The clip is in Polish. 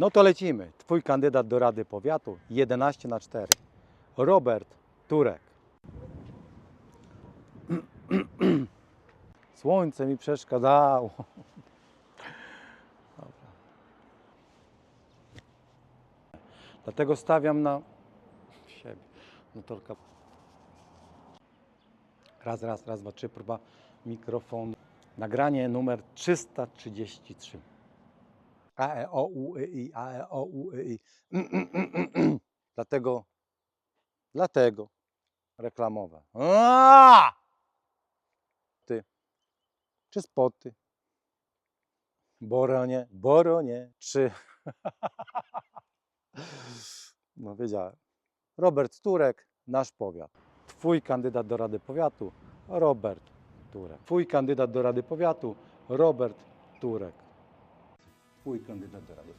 No to lecimy. Twój kandydat do Rady Powiatu 11 na 4. Robert Turek. Słońce mi przeszkadzało. Dobra. Dlatego stawiam na siebie. Motorka. Raz, raz, raz, dwa, trzy, próba mikrofon. Nagranie numer 333. A, E, O, U, Y, I, A, E, O, U, Y, I. Dlatego, dlatego reklamowe. Aaaa! Ty. Czy spoty? Boronie, Boronie, czy... No wiedziałem. Robert Turek, nasz powiat. Twój kandydat do Rady Powiatu, Robert Turek. Twój kandydat do Rady Powiatu, Robert Turek. Twój kandydat do Rady